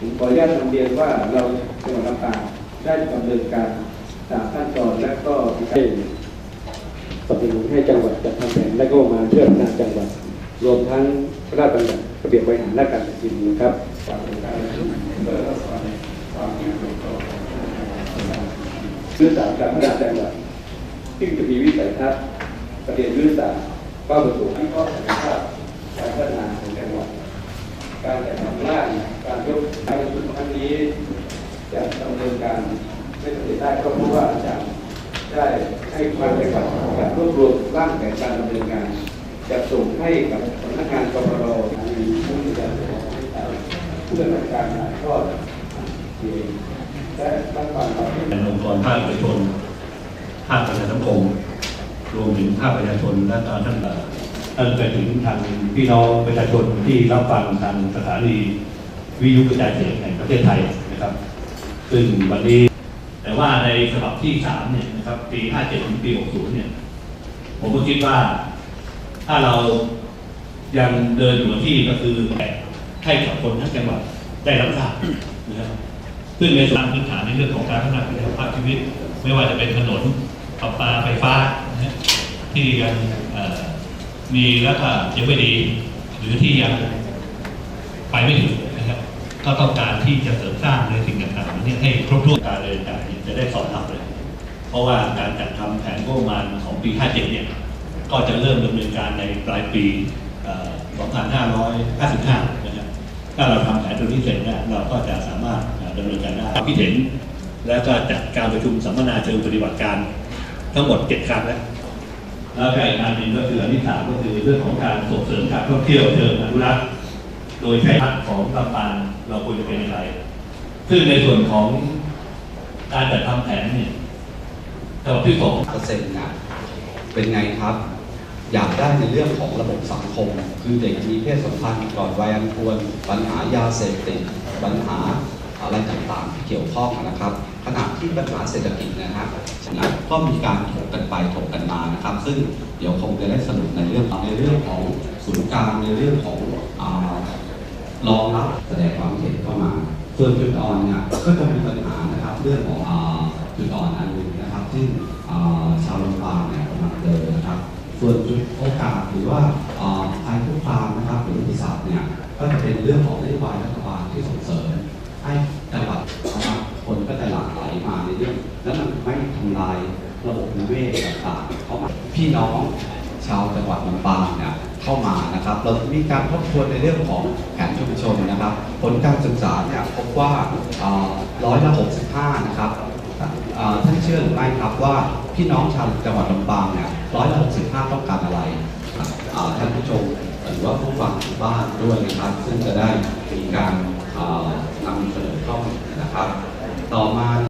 ผมขออนุญาตนำเรียนว่าเราจังหวัดลำปางได้ดำเนินการตามขั้นตอนและก็มีการสนับสนุนให้จังหวัดจัดทำแผนและก็มาเพื่อพัฒนาจังหวัด รวมทั้งพระราชบัญญัติระเบียบบริหารและการแผ่นดินนะครับยุทธศาสตร์การพัฒนาจังหวัดซึ่งจะมีวิสัยทัศน์ประเด็นยุทธศาสตร์เป้าประสงค์ที่ข้อสัญญาการพัฒนาของจังหวัดการจัด นี้จะดำเนินการไม่สำเร็จได้ก็เพราะว่าอาจารย์ได้ให้ความไปกับการรวบรวมร่างแผนการดำเนินงานจะส่งให้กับสำนักงานกรรมีผู้ที่จะเพื่อการถ่ายทอดเองและตั้งความต่อเป็นองค์กรภาคเอกชาชนภาคประชาสังคมรวมถึงภาคประชาชนและท่านท่านไปถึงทางพี่น้องประชาชนที่รับฟังทางสถานี วิทยุกระจายเสียงแห่งประเทศไทยนะครับ ซึ่งวันนี้แต่ว่าในฉบับที่สามเนี่ยนะครับปี 57 ถึงปี 60 เนี่ย ผมก็คิดว่าถ้าเรายังเดินอยู่ที่ก็คือให้กับคนทั้งจังหวัดได้รับทราบนะครับซึ่งในส่วนพื้นฐานในเรื่องของการพัฒนาคุณภาพชีวิต ไม่ว่าจะเป็นถนนประปาไฟฟ้านะที่ยังมีแล้วก็ยังไม่ดี หรือที่ยังไปไม่ถึง ก็ต้องการที่จะเสริมสร้างในสิ่งต่างๆนี้ให้ครบถ้วนการเดินการจะได้สอดรับเลย เพราะว่าการจัดทำแผนงบประมาณของปี 57 เนี่ย ก็จะเริ่มดำเนินการในปลายปีเอ่อ2555 นะครับ ถ้าเราทำแผนตรงนี้เสร็จเนี่ยเราก็จะสามารถเอ่อดำเนินการได้ความคิดเห็น แล้วก็จัดการประชุมสัมมนาเชิงปฏิบัติการทั้งหมด 7 ครั้งแล้วแล้วก็อีกอันหนึ่งก็คืออันที่สามก็คือเรื่องของการส่งเสริมการท่องเที่ยวเชิงอนุรักษ์ โดยใช้พัฒน์ของลำปางเราควรจะเป็นอย่างไร ซึ่งในส่วนของการจัดทำแผนเนี่ยฉบับที่สองเปอร์เซ็นต์นะเป็นไงครับ อยากได้ในเรื่องของระบบสังคม คือเด็กมีเพศสัมพันธ์ก่อนวัยอันควร ปัญหายาเสพติดปัญหาอะไรต่างๆที่เกี่ยวข้องนะครับขณะที่ปัญหาเศรษฐกิจนะฮะฉะนั้นก็มีการถกกันไปถกกันมานะครับ ซึ่งเดี๋ยวคงจะได้สรุปในเรื่องในเรื่องของศูนย์กลางในเรื่องของอ รองรับแสดงความเห็นเข้ามา ส่วนจุดอ่อนเนี่ยก็จะมีปัญหานะครับเรื่องของจุดอ่อนอันหนึ่งนะครับซึ่งอ่าชาวลำปางเนี่ยกำลังเจอนะครับ ส่วนจุดโอกาสหรือว่าอ่าภัยคุกคามนะครับหรืออุปสรรคเนี่ยก็จะเป็นเรื่องของนโยบายรัฐบาลที่ส่งเสริมให้จังหวัดนะครับคนก็จะหลั่งไหลมาในเรื่อง แล้วมันไม่ทำลายระบบนิเวศต่างๆเข้ามาพี่น้อง ชาวจังหวัดลำปางเนี่ยเข้ามานะครับ เรามีการทบทวนในเรื่องของแผนชุมชนนะครับ ผลการศึกษาเนี่ยพบว่าร้อยละ65 นะครับท่านเชื่อหรือไม่ครับว่าพี่น้องชาวจังหวัดลำปางเนี่ยร้อยละ65 ต้องการอะไรท่านผู้ชมหรือว่าผู้ฟังที่บ้านด้วยนะครับ ซึ่งจะได้มีการนำเสนอข้อมูลนะครับ ต่อมา